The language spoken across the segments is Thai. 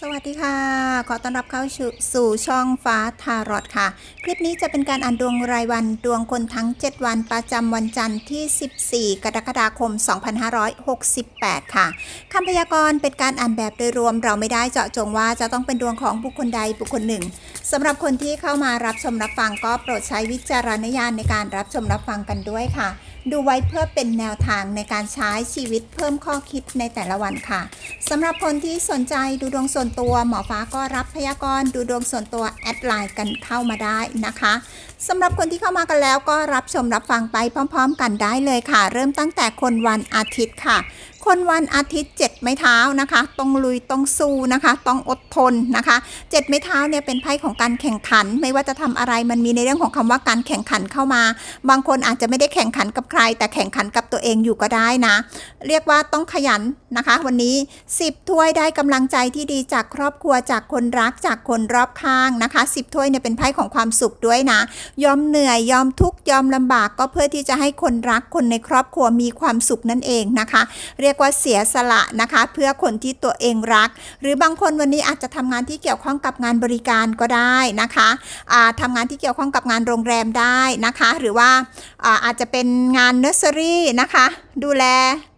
สวัสดีค่ะ ขอต้อนรับเข้าสู่ช่องฟ้าทารอดค่ะ คลิปนี้จะเป็นการอ่านดวงรายวันดวงคนทั้ง 7 วันประจำวันจันทร์ที่ 14 กรกฎาคม 2568 ค่ะคำพยากรณ์เป็นการอ่านแบบโดยรวมเราไม่ได้เจาะจงว่าจะต้องเป็นดวงของบุคคลใดบุคคลหนึ่งสำหรับคนที่เข้ามารับชมรับฟังก็โปรดใช้วิจารณญาณในการรับชมรับฟังกันด้วยค่ะ ดูไว้เพื่อเป็นแนวทางในการใช้ชีวิตเพิ่มข้อคิดในแต่ละวันค่ะสำหรับคนที่สนใจดูดวงส่วนตัว หมอฟ้าก็รับพยากรณ์ดูดวงส่วนตัวแอดไลน์กันเข้ามาได้นะคะสำหรับคนที่เข้ามากันแล้วก็รับชมรับฟังไปพร้อม ๆ กันได้เลยค่ะ เริ่มตั้งแต่คนวันอาทิตย์ค่ะ คนวันอาทิตย์ 7 ไม้เท้านะคะ ต้องลุยต้องสู้นะคะ ต้องอดทนนะคะเจ็ดไม้เท้าเนี่ยเป็นไพ่ของการแข่งขัน ไม่ว่าจะทำอะไรมันมีในเรื่องของคำว่าการแข่งขันเข้ามา บางคนอาจจะไม่ได้แข่งขันกับใคร แต่แข่งขันกับตัวเองอยู่ก็ได้นะ เรียกว่าต้องขยันนะคะ วันนี้ 10 ถ้วยได้กำลังใจที่ดีจากครอบครัวจากคนรักจากคนรอบข้างนะคะ 10 ถ้วยเนี่ยเป็นไพ่ของความสุขด้วยนะ ยอมเหนื่อยยอมทุกข์ยอมลำบากก็เพื่อที่จะให้คนรักคนในครอบครัวมีความสุขนั่นเองนะคะ เรียกกว่าเสียสละนะคะ เพื่อคนที่ตัวเองรัก หรือบางคนวันนี้อาจจะทำงานที่เกี่ยวข้องกับงานบริการก็ได้นะคะะทำทำงานที่เกี่ยวข้องกับงานโรงแรมได้นะคะ หรือว่าอาอาจจะเป็นงานเนอร์เซอรี่นะคะ ดูแล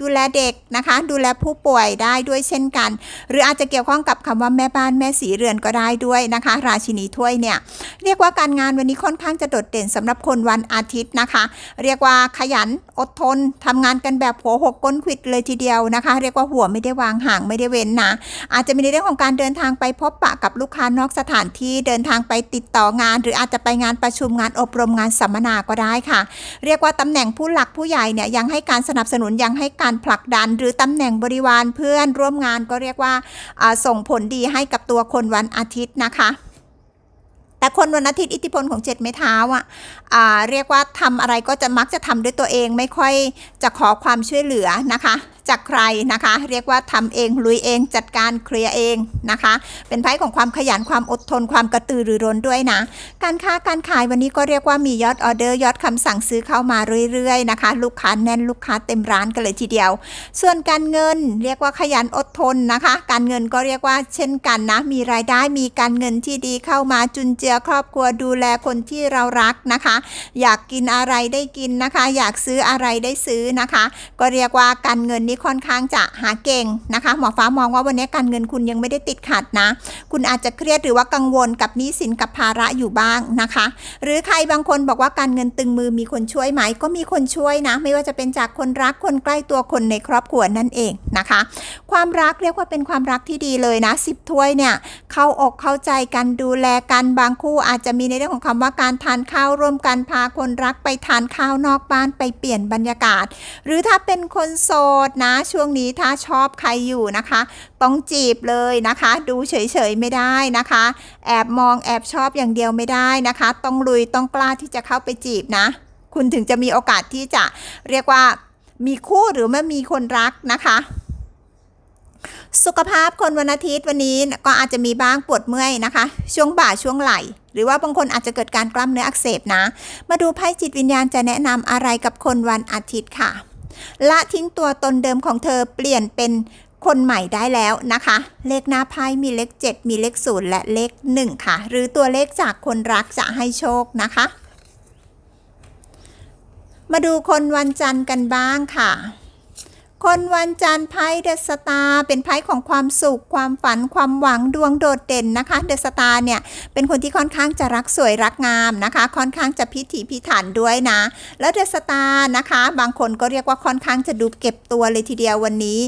ดูแลเด็กนะคะ ดูแลผู้ป่วยได้ด้วยเช่นกัน หรืออาจจะเกี่ยวข้องกับคำว่าแม่บ้านแม่สีเรือนก็ได้ด้วยนะคะ ราชินีถ้วยเนี่ยเรียกว่าการงานวันนี้ค่อนข้างจะโดดเด่นสำหรับคนวันอาทิตย์นะคะ เรียกว่าขยันอดทนทำงานกันแบบหัวหกก้นขิดเลยทีเดียวนะคะ เรียกว่าหัวไม่ได้วางห่างไม่ได้เว้นนะอาจจะมีในเรื่องของการเดินทางไปพบปะกับลูกค้านอกสถานที่เดินทางไปติดต่องาน หรืออาจจะไปงานประชุมงานอบรมงานสัมมนาก็ได้ค่ะ เรียกว่าตำแหน่งผู้หลักผู้ใหญ่เนี่ยยังให้การสนับสนุนยังให้การผลักดัน หรือตำแหน่งบริวารเพื่อนร่วมงานก็เรียกว่าส่งผลดีให้กับตัวคนวันอาทิตย์นะคะแต่คนวันอาทิตย์อิทธิพลของเจ็ดไม้เท้าอะเรียกว่าทำอะไรก็จะมักจะทำด้วยตัวเองไม่ค่อยจะขอความช่วยเหลือนะคะ จากใครนะคะ เรียกว่าทำเองลุยเองจัดการเคลียร์เองนะคะ เป็นไพ่ของความขยันความอดทนความกระตือรือร้นด้วยนะ การค้าการขายวันนี้ก็เรียกว่ามียอดออเดอร์ยอดคำสั่งซื้อเข้ามาเรื่อยๆนะคะ ลูกค้าแน่นลูกค้าเต็มร้านกันเลยทีเดียว ส่วนการเงินเรียกว่าขยันอดทนนะคะ การเงินก็เรียกว่าเช่นกันนะ มีรายได้มีการเงินที่ดีเข้ามาจุนเจือครอบครัวดูแลคนที่เรารักนะคะ อยากกินอะไรได้กินนะคะ อยากซื้ออะไรได้ซื้อนะคะ ก็เรียกว่าการเงินนี้ค่อนข้างจะหาเก่งนะคะหมอฟ้ามองว่าวันนี้การเงินคุณยังไม่ได้ติดขัดนะ คุณอาจจะเครียดหรือว่ากังวลกับหนี้สินกับภาระอยู่บ้างนะคะ หรือใครบางคนบอกว่าการเงินตึงมือมีคนช่วยไหมก็มีคนช่วยนะ ไม่ว่าจะเป็นจากคนรักคนใกล้ตัวคนในครอบครัวนั่นเองนะคะ ความรักเรียกว่าเป็นความรักที่ดีเลยนะสิบถ้วยเนี่ยเข้าอกเข้าใจกันดูแลกันบางคู่อาจจะมีในเรื่องของคำว่าการทานข้าวร่วมกันพาคนรักไปทานข้าวนอกบ้านไปเปลี่ยนบรรยากาศ หรือถ้าเป็นคนโสดนะ ช่วงนี้ถ้าชอบใครอยู่นะคะ ต้องจีบเลยนะคะ ดูเฉยๆไม่ได้นะคะ แอบมองแอบชอบอย่างเดียวไม่ได้นะคะ ต้องลุยต้องกล้าที่จะเข้าไปจีบนะ คุณถึงจะมีโอกาสที่จะเรียกว่ามีคู่หรือไม่มีคนรักนะคะสุขภาพคนวันอาทิตย์วันนี้ก็อาจจะมีบ้างปวดเมื่อยนะคะ ช่วงบ่าช่วงไหล่ หรือว่าบางคนอาจจะเกิดการกล้ามเนื้ออักเสบนะ มาดูไพ่จิตวิญญาณจะแนะนำอะไรกับคนวันอาทิตย์ค่ะ ละทิ้งตัวตนเดิมของเธอเปลี่ยนเป็นคนใหม่ได้แล้วนะคะ เลขหน้าไพ่มีเลข 7 มีเลข 0 และเลข 1 ค่ะ หรือตัวเลขจากคนรักจะให้โชคนะคะ มาดูคนวันจันทร์กันบ้างค่ะ คนวันจันทร์ไพ่เดอะสตาร์เป็นไพ่ของความสุข ความฝันความหวังดวงโดดเด่นนะคะเดอะสตาร์เนี่ยเป็นคนที่ค่อนข้างจะรักสวยรักงามนะคะ ค่อนข้างจะพิถีพิถันด้วยนะ แล้วเดอะสตาร์นะคะ บางคนก็เรียกว่าค่อนข้างจะดูเก็บตัวเลยทีเดียววันนี้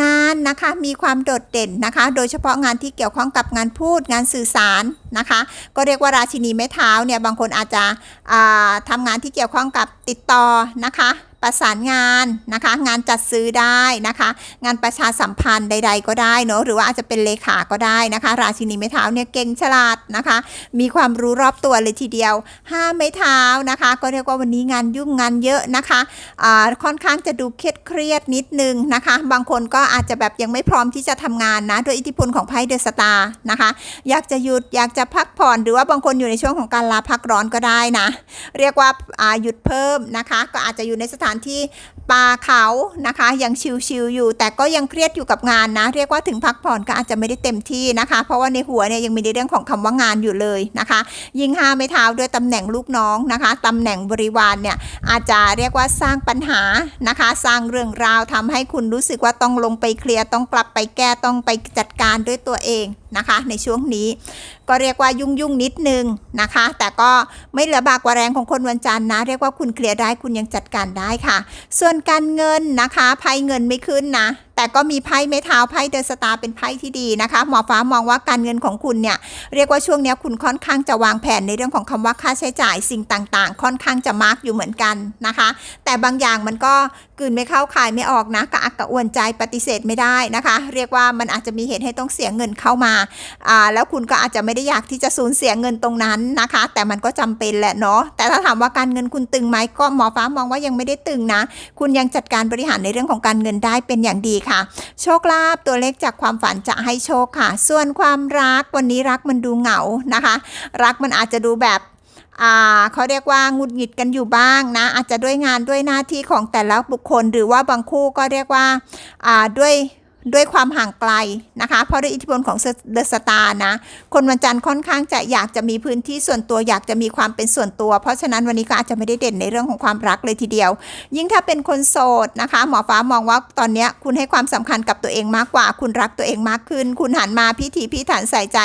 งานนะคะมีความโดดเด่นนะคะ โดยเฉพาะงานที่เกี่ยวข้องกับงานพูดงานสื่อสารนะคะ ก็เรียกว่าราชินีไม้เท้าเนี่ยบางคนอาจจะอ่าทำงานที่เกี่ยวข้องกับติดต่อนะคะ ประสานงานนะคะ งานจัดซื้อได้นะคะ งานประชาสัมพันธ์ใด ๆ ก็ได้เนอะหรือว่าอาจจะเป็นเลขาก็ได้นะคะ ราชินีไม้เท้าเนี่ยเก่งฉลาดนะคะ มีความรู้รอบตัวเลยทีเดียวห้าไม้เท้านะคะ ก็เรียกว่าวันนี้งานยุ่งงานเยอะนะคะอ่าค่อนข้างจะดูเครียดเครียดนิดนึงนะคะ บางคนก็อาจจะแบบยังไม่พร้อมที่จะทำงานนะด้วยอิทธิพลของไพ่เดอะสตาร์นะคะ อยากจะหยุดอยากจะพักผ่อนหรือว่าบางคนอยู่ในช่วงของการลาพักร้อนก็ได้นะ เรียกว่าหยุดเพิ่มนะคะ ก็อาจจะอยู่ในสถานานที่ป่าเขานะคะ ยังชิลๆอยู่ แต่ก็ยังเครียดอยู่กับงานนะ เรียกว่าถึงพักผ่อนก็อาจจะไม่ได้เต็มที่นะคะ เพราะว่าในหัวเนี่ยยังมีในเรื่องของคำว่างานอยู่เลยนะคะ ยิงห้าไม่เท้าด้วยตำแหน่งลูกน้องนะคะตำแหน่งบริวารเนี่ยอาจจะเรียกว่าสร้างปัญหานะคะ สร้างเรื่องราวทำให้คุณรู้สึกว่าต้องลงไปเคลียร์ต้องกลับไปแก้ต้องไปจัดการด้วยตัวเอง นะคะ ในช่วงนี้ ก็เรียกว่ายุ่งยุ่งๆนิดนึงนะคะ แต่ก็ไม่เหลือบากกว่าแรงของคนวันจันทร์นะ เรียกว่าคุณเคลียร์ได้คุณยังจัดการได้ค่ะ ส่วนการเงินนะคะภัยเงินไม่ขึ้นนะ แต่ก็มีไพ่ไม้เท้าไพ่เดอะสตาร์เป็นไพ่ที่ดีนะคะ หมอฟ้ามองว่าการเงินของคุณเนี่ยเรียกว่าช่วงนี้คุณค่อนข้างจะวางแผนในเรื่องของคำว่าค่าใช้จ่ายสิ่งต่างๆ ค่อนข้างจะมาร์กอยู่เหมือนกันนะคะ แต่บางอย่างมันก็กลืนไม่เข้าขายไม่ออกนะกระอักกระอ่วนใจปฏิเสธไม่ได้นะคะ เรียกว่ามันอาจจะมีเหตุให้ต้องเสียเงินเข้ามาอ่าแล้วคุณก็อาจจะไม่ได้อยากที่จะสูญเสียเงินตรงนั้นนะคะ แต่มันก็จำเป็นแหละเนาะแต่ถ้าถามว่าการเงินคุณตึงไหมก็หมอฟ้ามองว่ายังไม่ได้ตึงนะ คุณยังจัดการบริหารในเรื่องของการเงินได้เป็นอย่างดีค่ะ โชคลาภตัวเลขจากความฝันจะให้โชคค่ะ ส่วนความรักวันนี้รักมันดูเหงานะคะ รักมันอาจจะดูแบบเขาเรียกว่างุดหงิดกันอยู่บ้างนะ อาจจะด้วยงานด้วยหน้าที่ของแต่ละบุคคล หรือว่าบางคู่ก็เรียกว่าด้วย ด้วยความห่างไกลนะคะ เพราะด้วยอิทธิพลของเดอะสตาร์นะ คนวันจันทร์ค่อนข้างจะอยากจะมีพื้นที่ส่วนตัวอยากจะมีความเป็นส่วนตัว เพราะฉะนั้นวันนี้ก็อาจจะไม่ได้เด่นในเรื่องของความรักเลยทีเดียว ยิ่งถ้าเป็นคนโสดนะคะ หมอฟ้ามองว่าตอนนี้คุณให้ความสำคัญกับตัวเองมากกว่า คุณรักตัวเองมากขึ้น คุณหันมาพิถีพิถันใส่ใจ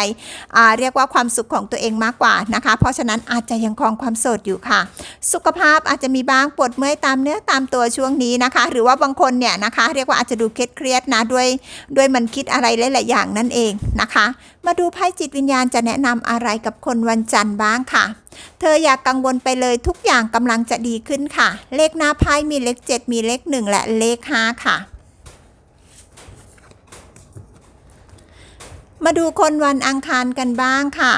เรียกว่าความสุขของตัวเองมากกว่านะคะ เพราะฉะนั้นอาจจะยังครองความโสดอยู่ค่ะ สุขภาพอาจจะมีบ้างปวดเมื่อยตามเนื้อตามตัวช่วงนี้นะคะ หรือว่าบางคนเนี่ยนะคะ เรียกว่าอาจจะดูเครียดเครียดๆนะด้วยด้วยมันคิดอะไรหลายๆอย่างนั่นเองนะคะ มาดูไพ่จิตวิญญาณจะแนะนำอะไรกับคนวันจันทร์บ้างค่ะ เธออย่ากกังวลไปเลยทุกอย่างกำลังจะดีขึ้นค่ะ เลขหน้าไพ่มีเลข 7 มีเลข 1 และเลข 5 ค่ะมาดูคนวันอังคารกันบ้างค่ะ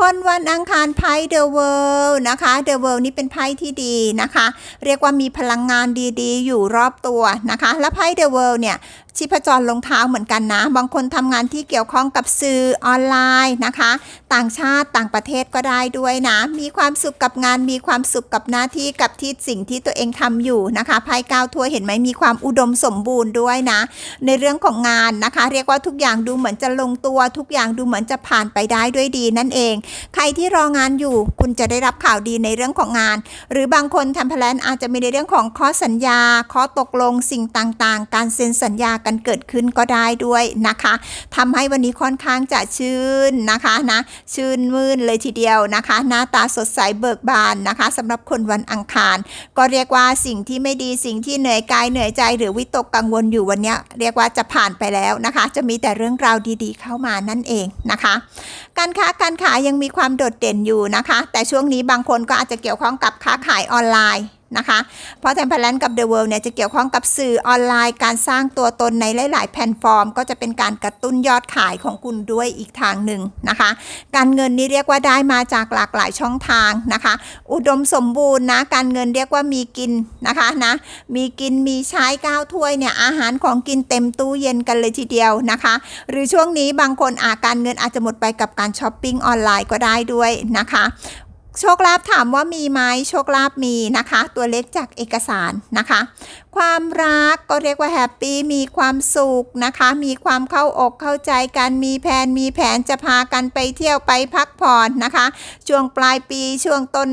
คนวันอังคารไพ่เดอะเวิลด์นะคะ เดอะเวิลด์นี่เป็นไพ่ที่ดีนะคะ เรียกว่ามีพลังงานดีๆ อยู่รอบตัวนะคะ และไพ่เดอะเวิลด์เนี่ย ชีพจรลงเท้าเหมือนกันนะ บางคนทำงานที่เกี่ยวข้องกับสื่อออนไลน์นะคะ ต่างชาติต่างประเทศก็ได้ด้วยนะ มีความสุขกับงาน มีความสุขกับหน้าที่กับที่สิ่งที่ตัวเองทำอยู่นะคะไพ่ก้าวทั่วเห็นไหมมีความอุดมสมบูรณ์ด้วยนะ ในเรื่องของงานนะคะ เรียกว่าทุกอย่างดูเหมือนจะลงตัว ทุกอย่างดูเหมือนจะผ่านไปได้ด้วยดีนั่นเอง ใครที่รองานอยู่คุณจะได้รับข่าวดีในเรื่องของงาน หรือบางคนทำแพลนอาจจะมีในเรื่องของข้อสัญญาข้อตกลงสิ่งต่างๆ การเซ็นสัญญากันเกิดขึ้นก็ได้ด้วยนะคะทำให้วันนี้ค่อนข้างจะชื่นนะคะนะชื่นมื่นเลยทีเดียวนะคะ หน้าตาสดใสเบิกบานนะคะสำหรับคนวันอังคาร ก็เรียกว่าสิ่งที่ไม่ดีสิ่งที่เหนื่อยกายเหนื่อยใจหรือวิตกกังวลอยู่วันนี้เรียกว่าจะผ่านไปแล้วนะคะ จะมีแต่เรื่องราวดีๆ เข้ามานั่นเองนะคะ การค้าการขายยังมีความโดดเด่นอยู่นะคะ แต่ช่วงนี้บางคนก็อาจจะเกี่ยวข้องกับค้าขายออนไลน์ นะคะเพราะแทมเพลนกับ The World เนี่ยจะเกี่ยวข้องกับสื่อออนไลน์ การสร้างตัวตนในหลาย ๆ แพลตฟอร์ม ก็จะเป็นการกระตุ้นยอดขายของคุณด้วยอีกทางหนึ่งนะคะ การเงินนี่เรียกว่าได้มาจากหลากหลายช่องทางนะคะ อุดมสมบูรณ์นะการเงินเรียกว่ามีกินนะคะนะมีกินมีใช้ก้าวถ้วยเนี่ยอาหารของกินเต็มตู้เย็นกันเลยทีเดียวนะคะ หรือช่วงนี้บางคนอาการเงินอาจจะหมดไปกับการช้อปปิ้งออนไลน์ก็ได้ด้วยนะคะ โชคลาภถามว่ามีไหมโชคลาภมีนะคะ ตัวเลขจากเอกสารนะคะ ความรักก็เรียกว่าแฮปปี้มีความสุขนะคะ มีความเข้าอกเข้าใจกันมีแผนมีแผนจะพากันไปเที่ยวไปพักผ่อนนะคะ ช่วงปลายปีช่วงต้น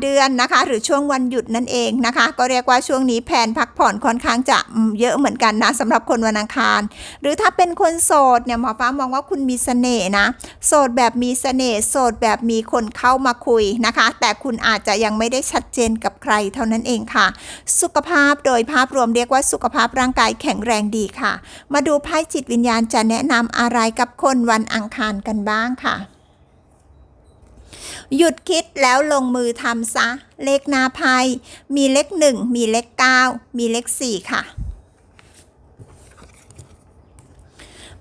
เดือนนะคะหรือช่วงวันหยุดนั่นเองนะคะ ก็เรียกว่าช่วงนี้แผนพักผ่อนค่อนข้างจะเยอะเหมือนกันนะสำหรับคนวันอังคาร หรือถ้าเป็นคนโสดเนี่ยหมอฟ้ามองว่าคุณมีเสน่ห์นะโสดแบบมีเสน่ห์โสดแบบมีคนเข้ามาคุยนะคะ แต่คุณอาจจะยังไม่ได้ชัดเจนกับใครเท่านั้นเองค่ะ สุขภาพโดยภาพรวมเรียกว่าสุขภาพร่างกายแข็งแรงดีค่ะ มาดูไพ่จิตวิญญาณจะแนะนำอะไรกับคนวันอังคารกันบ้างค่ะ หยุดคิดแล้วลงมือทำซะ เลขนาไพ่มีเลขหนึ่งมีเลขเก้ามีเลขสี่ค่ะ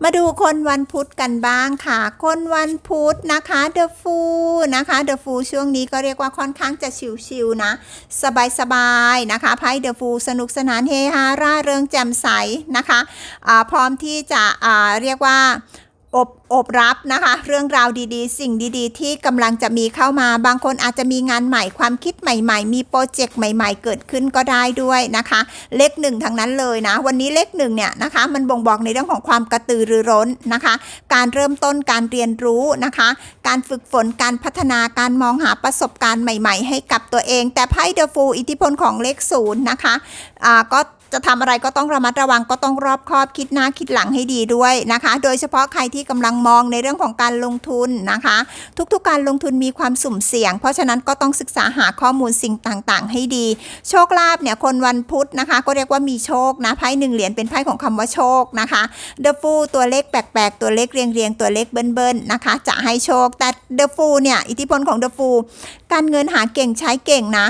มาดูคนวันพุธกันบ้างค่ะ คนวันพุธนะคะเดอะฟูนะคะเดอะฟูช่วงนี้ก็เรียกว่าค่อนข้างจะชิวๆนะ สบายๆนะคะไพ่เดอะฟูสนุกสนานเฮฮาร่าเริงแจ่มใสนะคะอ่าพร้อมที่จะอ่าเรียกว่า อบอบรับนะคะ เรื่องราวดีๆ สิ่งดีๆ ที่กำลังจะมีเข้ามา บางคนอาจจะมีงานใหม่ความคิดใหม่ๆ มีโปรเจกต์ใหม่ ๆ เกิดขึ้นก็ได้ด้วยนะคะ เลขหนึ่งทั้งนั้นเลยนะ วันนี้เลขหนึ่งเนี่ยนะคะ มันบ่งบอกในเรื่องของความกระตือรือร้นนะคะ การเริ่มต้นการเรียนรู้นะคะ การฝึกฝนการพัฒนาการมองหาประสบการณ์ใหม่ ๆ ให้กับตัวเอง แต่ไพ่เดอะฟูอิทธิพลของเลขศูนย์นะคะอ่าก็ จะทำอะไรก็ต้องระมัดระวังก็ต้องรอบคอบคิดหน้าคิดหลังให้ดีด้วยนะคะ โดยเฉพาะใครที่กำลังมองในเรื่องของการลงทุนนะคะ ทุกๆการลงทุนมีความสุ่มเสี่ยง เพราะฉะนั้นก็ต้องศึกษาหาข้อมูลสิ่งต่างๆ ให้ดี โชคลาภเนี่ยคนวันพุธนะคะ ก็เรียกว่ามีโชคนะไพ่หนึ่งเหรียญเป็นไพ่ของคำว่าโชคนะคะเดอะฟูตัวเลขแปลกๆ ตัวเลขเรียงๆตัวเลขเบิ้ลๆนะคะ จะให้โชคแต่เดอะฟูเนี่ยอิทธิพลของเดอะฟูการเงินหาเก่งใช้เก่งนะ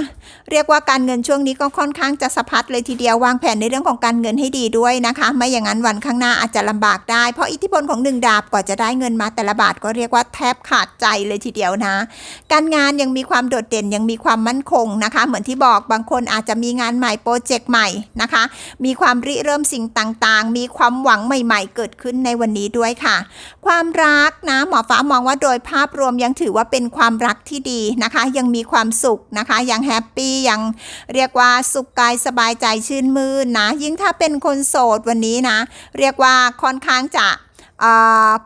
เรียกว่าการเงินช่วงนี้ก็ค่อนข้างจะสะพัดเลยทีเดียววางแผนในเรื่องของการเงินให้ดีด้วยนะคะ ไม่อย่างนั้นวันข้างหน้าอาจจะลำบากได้ เพราะอิทธิพลของหนึ่งดาบกว่าจะได้เงินมาแต่ละบาทก็เรียกว่าแทบขาดใจเลยทีเดียวนะ การงานยังมีความโดดเด่นยังมีความมั่นคงนะคะ เหมือนที่บอกบางคนอาจจะมีงานใหม่โปรเจกต์ใหม่นะคะ มีความริเริ่มสิ่งต่างๆ มีความหวังใหม่ๆ เกิดขึ้นในวันนี้ด้วยค่ะ ความรักนะหมอฟ้ามองว่าโดยภาพรวมยังถือว่าเป็นความรักที่ดีนะคะ ยังมีความสุขนะคะ ยังแฮปปี้ยังเรียกว่าสุขกายสบายใจชื่นมื่นนะ ยิ่งถ้าเป็นคนโสดวันนี้นะ เรียกว่าค่อนข้างจะ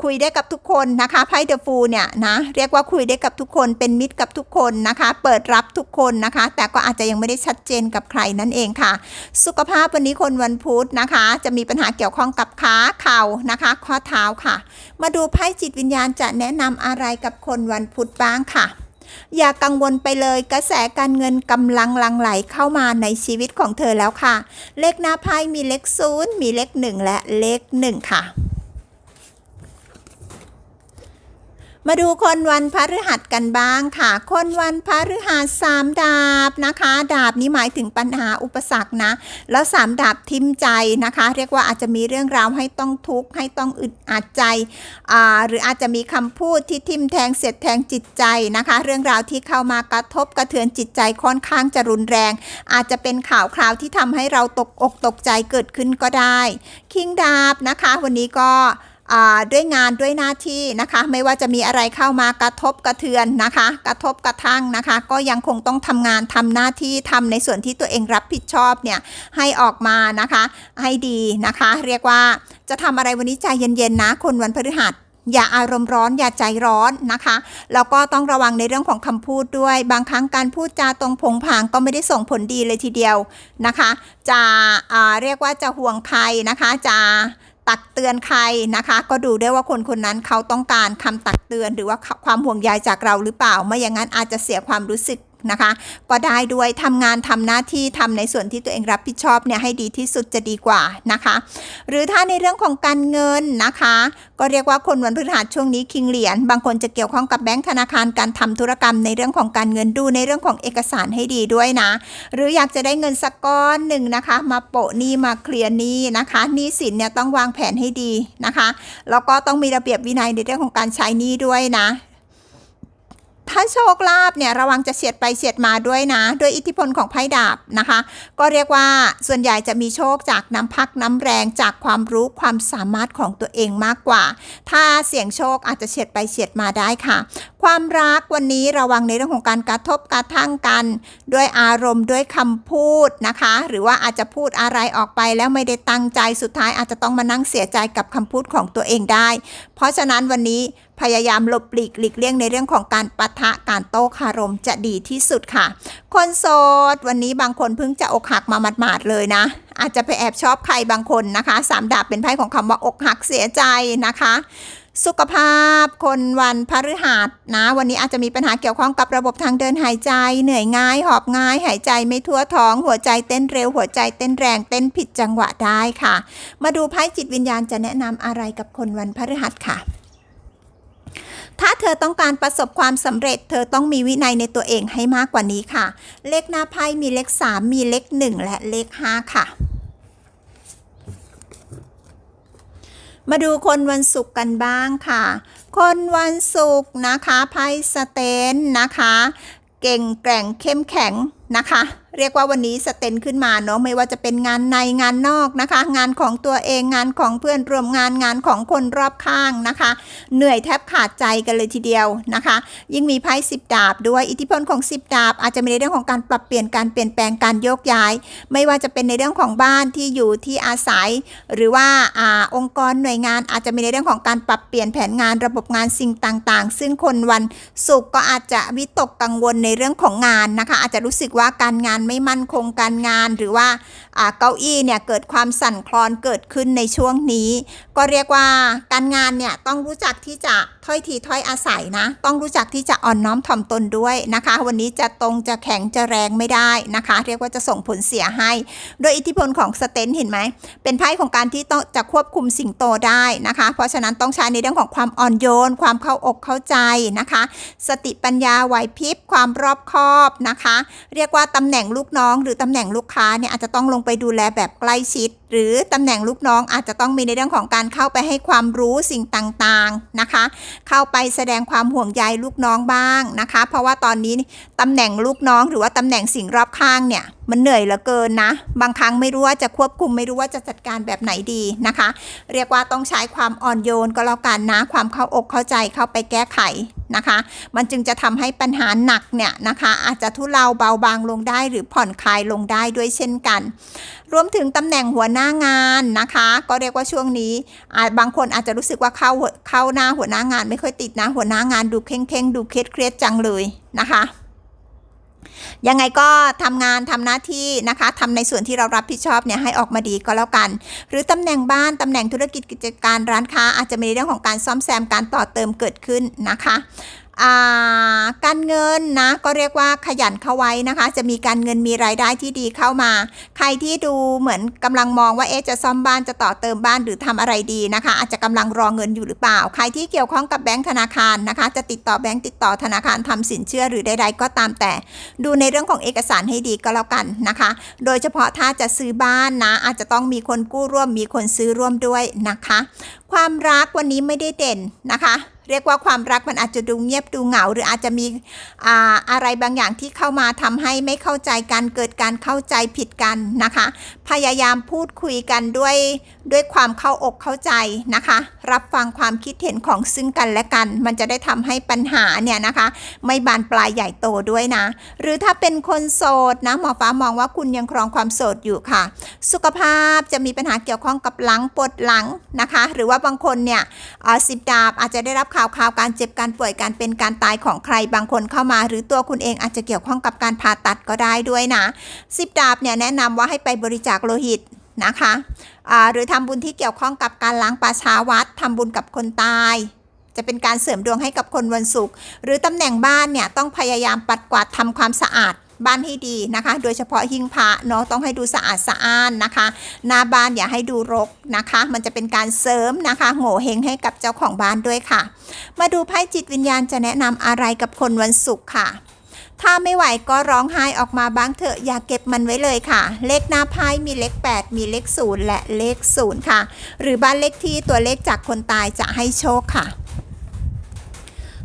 คุยได้กับทุกคนนะคะไพ่เดอะฟูเนี่ยนะเรียกว่าคุยได้กับทุกคนเป็นมิตรกับทุกคนนะคะ เปิดรับทุกคนนะคะ แต่ก็อาจจะยังไม่ได้ชัดเจนกับใครนั่นเองค่ะ สุขภาพวันนี้คนวันพุธนะคะ จะมีปัญหาเกี่ยวข้องกับขาเข่านะคะ ข้อเท้าค่ะ มาดูไพ่จิตวิญญาณจะแนะนำอะไรกับคนวันพุธบ้างค่ะ อย่ากังวลไปเลยกระแสการเงินกำลังลังไหลเข้ามาในชีวิตของเธอแล้วค่ะ เลขหน้าไพ่มีเลขศูนย์มีเลขหนึ่งและเลขหนึ่งค่ะ มาดูคนวันพฤหัสกันบ้างค่ะ คนวันพฤหัสสามดาบนะคะ ดาบนี้หมายถึงปัญหาอุปสรรคนะ แล้วสามดาบทิมใจนะคะ เรียกว่าอาจจะมีเรื่องราวให้ต้องทุกข์ให้ต้องอึดอัดใจหรืออาจจะมีคำพูดที่ทิมแทงเสียดแทงจิตใจนะคะ เรื่องราวที่เข้ามากระทบกระเทือนจิตใจค่อนข้างจะรุนแรง อาจจะเป็นข่าวคราวที่ทำให้เราตกอกตกใจเกิดขึ้นก็ได้ คิงดาบนะคะ วันนี้ก็ ด้วยงานด้วยหน้าที่นะคะ ไม่ว่าจะมีอะไรเข้ามากระทบกระเทือนนะคะ กระทบกระทั่งนะคะ ก็ยังคงต้องทำงานทำหน้าที่ทำในส่วนที่ตัวเองรับผิดชอบเนี่ยให้ออกมานะคะ ให้ดีนะคะ เรียกว่าจะทำอะไรวันนี้ใจเย็นๆนะ คนวันพฤหัสอย่าอารมณ์ร้อนอย่าใจร้อนนะคะ แล้วก็ต้องระวังในเรื่องของคำพูดด้วย บางครั้งการพูดจาตรงผงผางก็ไม่ได้ส่งผลดีเลยทีเดียวนะคะ จะเรียกว่าจะห่วงใครนะคะ จะ ตักเตือนใครนะคะ ก็ดูได้ว่าคนคนนั้นเขาต้องการคำตักเตือน หรือว่าความห่วงใยจากเราหรือเปล่า ไม่อย่างนั้นอาจจะเสียความรู้สึก นะคะ ก็ได้ด้วยทำงานทำหน้าที่ทำในส่วนที่ตัวเองรับผิดชอบเนี่ยให้ดีที่สุดจะดีกว่านะคะ หรือถ้าในเรื่องของการเงินนะคะ ก็เรียกว่าคนวันพฤหัสช่วงนี้คิงเหรียญบางคนจะเกี่ยวข้องกับแบงก์ธนาคารการทำธุรกรรมในเรื่องของการเงินดูในเรื่องของเอกสารให้ดีด้วยนะ หรืออยากจะได้เงินสักก้อนหนึ่งนะคะ มาโปะหนี้มาเคลียร์หนี้นะคะหนี้สินเนี่ยต้องวางแผนให้ดีนะคะแล้วก็ต้องมีระเบียบวินัยในเรื่องของการใช้หนี้ด้วยนะ ถ้าโชคลาภเนี่ยระวังจะเฉียดไปเฉียดมาด้วยนะด้วยอิทธิพลของไพ่ดาบนะคะ ก็เรียกว่าส่วนใหญ่จะมีโชคจากน้ำพักน้ำแรงจากความรู้ความสามารถของตัวเองมากกว่า ถ้าเสี่ยงโชคอาจจะเฉียดไปเฉียดมาได้ค่ะ ความรักวันนี้ระวังในเรื่องของการกระทบกระทั่งกัน ด้วยอารมณ์ด้วยคำพูดนะคะ หรือว่าอาจจะพูดอะไรออกไปแล้วไม่ได้ตั้งใจสุดท้ายอาจจะต้องมานั่งเสียใจกับคำพูดของตัวเองได้ เพราะฉะนั้นวันนี้พยายามหลบหลีกหลีกเลี่ยงในเรื่องของการปะทะการโต้คารมจะดีที่สุดค่ะ คนโสดวันนี้บางคนเพิ่งจะอกหักมาหมาดๆเลยนะ อาจจะไปแอบชอบใครบางคนนะคะสามดาบเป็นไพ่ของคำว่าอกหักเสียใจนะคะสุขภาพคนวันพฤหัสนะ วันนี้อาจจะมีปัญหาเกี่ยวข้องกับระบบทางเดินหายใจ เหนื่อยง่าย หอบง่าย หายใจไม่ทั่วท้อง หัวใจเต้นเร็ว หัวใจเต้นแรงเต้นผิดจังหวะได้ค่ะ มาดูไพ่จิตวิญญาณจะแนะนำอะไรกับคนวันพฤหัสค่ะ ถ้าเธอต้องการประสบความสำเร็จ เธอต้องมีวินัยในตัวเองให้มากกว่านี้ค่ะ เลขหน้าไพ่มีเลข 3 มีเลข 1 และเลข 5 ค่ะ มาดูคนวันศุกร์กันบ้างค่ะ คนวันศุกร์นะคะไพ่สเตนนะคะ เก่งแกร่งเข้มแข็งนะคะ เรียกว่าวันนี้สเตนขึ้นมาเนาะไม่ว่าจะเป็นงานในงานนอกนะคะ งานของตัวเองงานของเพื่อนร่วมงานงานของคนรอบข้างนะคะ เหนื่อยแทบขาดใจกันเลยทีเดียวนะคะ ยิ่งมีไพ่สิบดาบด้วยอิทธิพลของสิบดาบ อาจจะมีในเรื่องของการปรับเปลี่ยนการเปลี่ยนแปลงการโยกย้าย ไม่ว่าจะเป็นในเรื่องของบ้านที่อยู่ที่อาศัย หรือว่าอาองค์กรหน่วยงานอาจจะมีในเรื่องของการปรับเปลี่ยนแผนงานระบบงานสิ่งต่างๆ ซึ่งคนวันศุกร์ก็อาจจะวิตกกังวลในเรื่องของงานนะคะ อาจจะรู้สึกว่าการงานไม่มั่นคงการงาน หรือว่าเก้าอี้เนี่ยเกิดความสั่นคลอนเกิดขึ้นในช่วงนี้ ก็เรียกว่าการงานเนี่ยต้องรู้จักที่จะถ้อยทีถ้อยอาศัยนะ ต้องรู้จักที่จะอ่อนน้อมถ่อมตนด้วยนะคะ วันนี้จะตรงจะแข็งจะแรงไม่ได้นะคะ เรียกว่าจะส่งผลเสียให้ โดยอิทธิพลของสเตนเห็นไหมเป็นไพ่ของการที่ต้องจะควบคุมสิ่งโตได้นะคะ เพราะฉะนั้นต้องใช้ในเรื่องของความอ่อนโยน ความเข้าอกเข้าใจนะคะ สติปัญญาไหวพริบความรอบคอบนะคะ เรียกว่าตำแหน่งลูกน้อง หรือตำแหน่งลูกค้าเนี่ยอาจจะต้องลงไปดูแลแบบใกล้ชิด หรือตำแหน่งลูกน้องอาจจะต้องมีในเรื่องของการเข้าไปให้ความรู้สิ่งต่างๆนะคะ เข้าไปแสดงความห่วงใยลูกน้องบ้างนะคะ เพราะว่าตอนนี้ตำแหน่งลูกน้องหรือว่าตำแหน่งสิ่งรอบข้างเนี่ยมันเหนื่อยเหลือเกินนะ บางครั้งไม่รู้ว่าจะควบคุมไม่รู้ว่าจะจัดการแบบไหนดีนะคะ เรียกว่าต้องใช้ความอ่อนโยนก็แล้วกันนะ ความเข้าอกเข้าใจเข้าไปแก้ไขนะคะ มันจึงจะทำให้ปัญหาหนักเนี่ยนะคะ อาจจะทุเลาเบาบางลงได้หรือผ่อนคลายลงได้ด้วยเช่นกัน รวมถึงตำแหน่งหัวหน้างานนะคะ ก็เรียกว่าช่วงนี้อาบางคนอาจจะรู้สึกว่าเข้าเข้าหน้าหัวหน้างาน ไม่ค่อยติดนะหัวหน้างานดูเคร่งๆดูเครียดเครียดจังเลยนะคะยังไงก็ทำงานทำหน้าที่นะคะทำในส่วนที่เรารับผิดชอบเนี่ยให้ออกมาดีก็แล้วกัน หรือตำแหน่งบ้านตำแหน่งธุรกิจกิจการร้านค้า อาจจะมีเรื่องของการซ่อมแซมการต่อเติมเกิดขึ้นนะคะ การเงินนะก็เรียกว่าขยันเข้าไว้นะคะ จะมีการเงินมีรายได้ที่ดีเข้ามา ใครที่ดูเหมือนกำลังมองว่าเอ๊ะจะซ่อมบ้านจะต่อเติมบ้านหรือทำอะไรดีนะคะ อาจจะกำลังรอเงินอยู่หรือเปล่า ใครที่เกี่ยวข้องกับแบงก์ธนาคารนะคะ จะติดต่อแบงก์ติดต่อธนาคารทำสินเชื่อหรือใด ๆ ก็ตามแต่ ดูในเรื่องของเอกสารให้ดีก็แล้วกันนะคะ โดยเฉพาะถ้าจะซื้อบ้านนะ อาจจะต้องมีคนกู้ร่วมมีคนซื้อร่วมด้วยนะคะ ความรักวันนี้ไม่ได้เด่นนะคะ เรียกว่าความรักมันอาจจะดูเงียบดูเหงา หรืออาจจะมีอะอะไรบางอย่างที่เข้ามาทำให้ไม่เข้าใจกันเกิดการเข้าใจผิดกันนะคะพยายามพูดคุยกันด้วยด้วยความเข้าอกเข้าใจนะคะ รับฟังความคิดเห็นของซึ่งกันและกัน มันจะได้ทำให้ปัญหาเนี่ยนะคะ ไม่บานปลายใหญ่โตด้วยนะ หรือถ้าเป็นคนโสดนะหมอฟ้ามองว่าคุณยังครองความโสดอยู่ค่ะ สุขภาพจะมีปัญหาเกี่ยวข้องกับหลังปวดหลังนะคะ หรือว่าบางคนเนี่ยสิบดาบอาจจะได้รับข่าวข่าวการเจ็บการป่วยการเป็นการตายของใครบางคนเข้ามา หรือตัวคุณเองอาจจะเกี่ยวข้องกับการผ่าตัดก็ได้ด้วยนะสิบดาบเนี่ยแนะนำว่าให้ไปบริจาคโลหิตนะคะหรือทำบุญที่เกี่ยวข้องกับการล้างป่าช้าวัดทำบุญกับคนตาย จะเป็นการเสริมดวงให้กับคนวันศุกร์หรือตำแหน่งบ้านเนี่ยต้องพยายามปัดกวาดทำความสะอาดบ้านให้ดีนะคะ โดยเฉพาะหิ้งพระเนาะต้องให้ดูสะอาดสะอ้านนะคะหน้าบ้านอย่าให้ดูรกนะคะ มันจะเป็นการเสริมนะคะโง่เฮงให้กับเจ้าของบ้านด้วยค่ะ มาดูไพ่จิตวิญญาณจะแนะนำอะไรกับคนวันศุกร์ค่ะ ถ้าไม่ไหวก็ร้องไห้ออกมาบ้างเถอะอย่าเก็บมันไว้เลยค่ะ เลขหน้าไพ่มีเลข 8 มีเลข 0 และเลข 0 ค่ะ หรือบ้านเลขที่ตัวเลขจากคนตายจะให้โชคค่ะ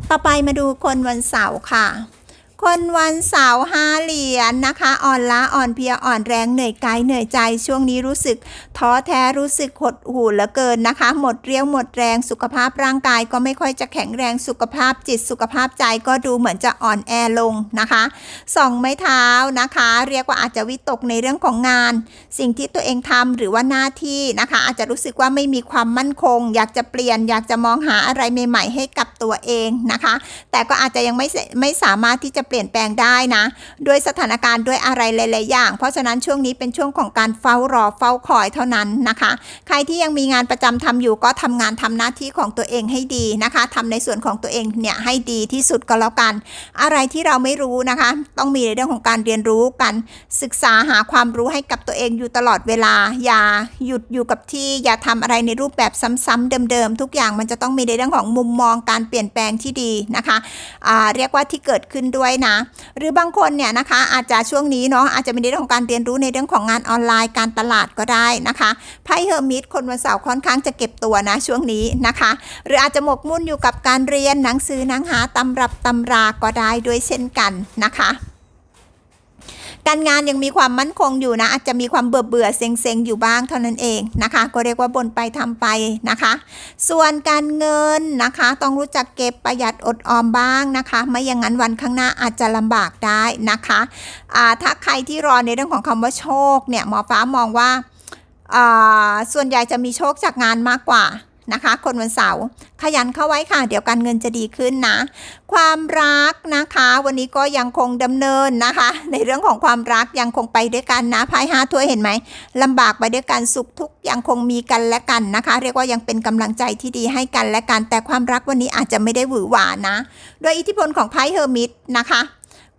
ต่อไปมาดูคนวันเสาร์ค่ะ คนวันเสาร์ห้าเหรียญนะคะ อ่อนล้าอ่อนเพลียอ่อนแรงเหนื่อยกายเหนื่อยใจช่วงนี้รู้สึกท้อแท้รู้สึกหดหู่เหลือเกินนะคะ หมดเรี่ยวหมดแรงสุขภาพร่างกายก็ไม่ค่อยจะแข็งแรงสุขภาพจิตสุขภาพใจก็ดูเหมือนจะอ่อนแอลงนะคะสองไม้เท้านะคะ เรียกว่าอาจจะวิตกในเรื่องของงาน สิ่งที่ตัวเองทำหรือว่าหน้าที่นะคะ อาจจะรู้สึกว่าไม่มีความมั่นคง อยากจะเปลี่ยน อยากจะมองหาอะไรใหม่ ๆ ให้กับตัวเองนะคะ แต่ก็อาจจะยังไม่ไม่สามารถที่จะเปลี่ยนแปลงได้นะด้วยสถานการณ์ด้วยอะไรหลายๆอย่าง เพราะฉะนั้นช่วงนี้เป็นช่วงของการเฝ้ารอเฝ้าคอยเท่านั้นนะคะ ใครที่ยังมีงานประจำทำอยู่ก็ทำงานทำหน้าที่ของตัวเองให้ดีนะคะทำในส่วนของตัวเองเนี่ยให้ดีที่สุดก็แล้วกัน อะไรที่เราไม่รู้นะคะ ต้องมีในเรื่องของการเรียนรู้กัน ศึกษาหาความรู้ให้กับตัวเองอยู่ตลอดเวลา อย่าหยุดอยู่กับที่ อย่าทำอะไรในรูปแบบซ้ำๆเดิมๆ ทุกอย่างมันจะต้องมีในเรื่องของมุมมองการเปลี่ยนแปลงที่ดีนะคะเรียกว่าที่เกิดขึ้นด้วยนะ หรือบางคนเนี่ยนะคะอาจจะช่วงนี้เนาะอาจจะมีในเรื่องของการเรียนรู้ในเรื่องของงานออนไลน์การตลาดก็ได้นะคะไพ่เฮอร์มิตคนวันเสาร์ค่อนข้างจะเก็บตัวนะช่วงนี้นะคะ หรืออาจจะหมกมุ่นอยู่กับการเรียนหนังสือหนังหาตำรับตำราก็ได้ด้วยเช่นกันนะคะ การงานยังมีความมั่นคงอยู่นะ อาจจะมีความเบื่อเบื่อเซ็งเซ็งอยู่บ้างเท่านั้นเองนะคะ ก็เรียกว่าบนไปทำไปนะคะ ส่วนการเงินนะคะ ต้องรู้จักเก็บประหยัดอดออมบ้างนะคะ ไม่อย่างนั้นวันข้างหน้าอาจจะลำบากได้นะคะอ่าถ้าใครที่รอในเรื่องของคำว่าโชคเนี่ยหมอฟ้ามองว่าอ่าส่วนใหญ่จะมีโชคจากงานมากกว่า นะคะ คนวันเสาร์ขยันเข้าไว้ค่ะ เดี๋ยวการเงินจะดีขึ้นนะ ความรักนะคะ วันนี้ก็ยังคงดำเนินนะคะ ในเรื่องของความรักยังคงไปด้วยกันนะพายห้าถ้วยเห็นไหมลำบากไปด้วยกันสุขทุกข์ยังคงมีกันและกันนะคะ เรียกว่ายังเป็นกำลังใจที่ดีให้กันและกัน แต่ความรักวันนี้อาจจะไม่ได้หวือหวานะ โดยอิทธิพลของไพ่เฮอร์มิตนะคะ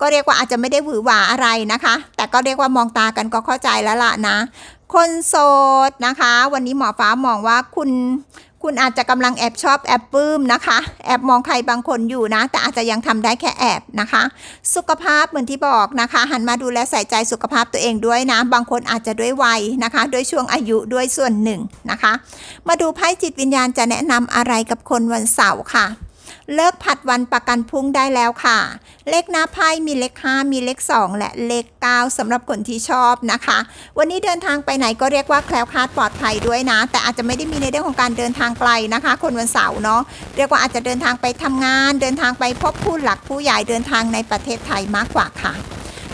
ก็เรียกว่าอาจจะไม่ได้หวือหวาอะไรนะคะ แต่ก็เรียกว่ามองตากันก็เข้าใจแล้วล่ะนะ คนโสดนะคะ วันนี้หมอฟ้ามองว่าคุณ คุณอาจจะกำลังแอบชอบแอบปลื้มนะคะ แอบมองใครบางคนอยู่นะ แต่อาจจะยังทำได้แค่แอบนะคะ สุขภาพเหมือนที่บอกนะคะ หันมาดูแลใส่ใจสุขภาพตัวเองด้วยนะ บางคนอาจจะด้วยวัยนะคะ ด้วยช่วงอายุด้วยส่วนหนึ่งนะคะ มาดูไพ่จิตวิญญาณจะแนะนำอะไรกับคนวันเสาร์ค่ะ เลิกผัดวันประกันพรุ่งได้แล้วค่ะ เลขหน้าไพ่มีเลข 5 มีเลข 2 และเลข 9สำหรับคนที่ชอบนะคะ วันนี้เดินทางไปไหนก็เรียกว่าแคล้วคลาดปลอดภัยด้วยนะ แต่อาจจะไม่ได้มีในเรื่องของการเดินทางไกลนะคะ คนวันเสาร์เนาะเรียกว่าอาจจะเดินทางไปทำงาน เดินทางไปพบผู้หลักผู้ใหญ่เดินทางในประเทศไทยมากกว่าค่ะ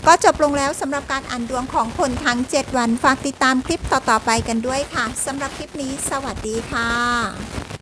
ก็จบลงแล้วสำหรับการอ่านดวงของคนทั้ง 7 วัน ฝากติดตามคลิปต่อ ๆ ไปกันด้วยค่ะสำหรับคลิปนี้ สวัสดีค่ะ